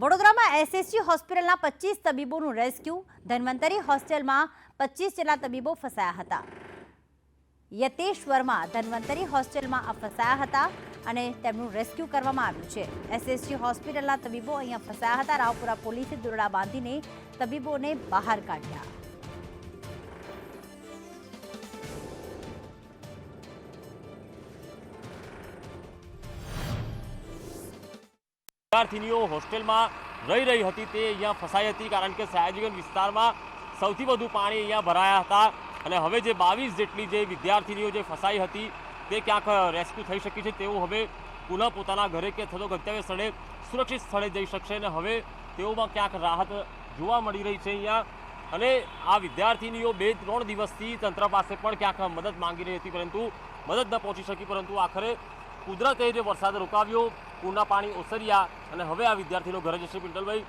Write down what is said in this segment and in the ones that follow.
વડોદરામાં એસએસજી હોસ્પિટલના પચીસ તબીબોનું રેસ્ક્યુ. ધન્વંતરી હોસ્ટેલમાં પચીસ જેટલા તબીબો ફસાયા હતા. યતેશ્વરમાં ધન્વંતરી હોસ્ટેલમાં ફસાયા હતા અને તેમનું રેસ્ક્યુ કરવામાં આવ્યું છે. એસએસજી હોસ્પિટલના તબીબો અહીંયા ફસાયા હતા. રાવપુરા પોલીસે દોરડા બાંધીને તબીબોને બહાર કાઢ્યા. વિદ્યાર્થીનીઓ હોસ્ટેલમાં રહી રહી હતી તે અહીંયા ફસાઈ હતી કારણ કે સયાજીગંજ વિસ્તારમાં સૌથી વધુ પાણી અહીંયા ભરાયા હતા અને હવે જે બાવીસ જેટલી જે વિદ્યાર્થીનીઓ જે ફસાઈ હતી તે ક્યાંક રેસ્ક્યુ થઈ શકી છે તેઓ હવે પુનઃ પોતાના ઘરે કે થતો ગંતવ્ય સ્થળે સુરક્ષિત સ્થળે જઈ શકશે અને હવે તેઓમાં ક્યાંક રાહત જોવા મળી રહી છે અહીંયા. અને આ વિદ્યાર્થીનીઓ બે ત્રણ દિવસથી તંત્ર પાસે પણ ક્યાંક મદદ માંગી રહી હતી પરંતુ મદદ ન પહોંચી શકી પરંતુ આખરે કુદરતે જે વરસાદ રોકાવ્યો, પૂરના પાણી ઓસર્યા અને હવે આ વિદ્યાર્થીનો ઘરે જશે પિંટલભાઈ.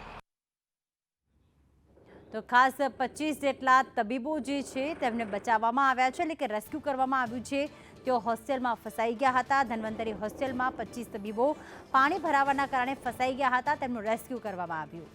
તો ખાસ પચીસ જેટલા તબીબો જે છે, તેમને બચાવવામાં આવ્યા છે, એટલે કે રેસ્ક્યુ કરવામાં આવ્યું છે. તેઓ હોસ્ટેલમાં ફસાઈ ગયા હતા. ધન્વંતરી હોસ્ટેલમાં પચીસ તબીબો પાણી ભરાવાના કારણે ફસાઈ ગયા હતા. તેમનું રેસ્ક્યુ કરવામાં આવ્યું.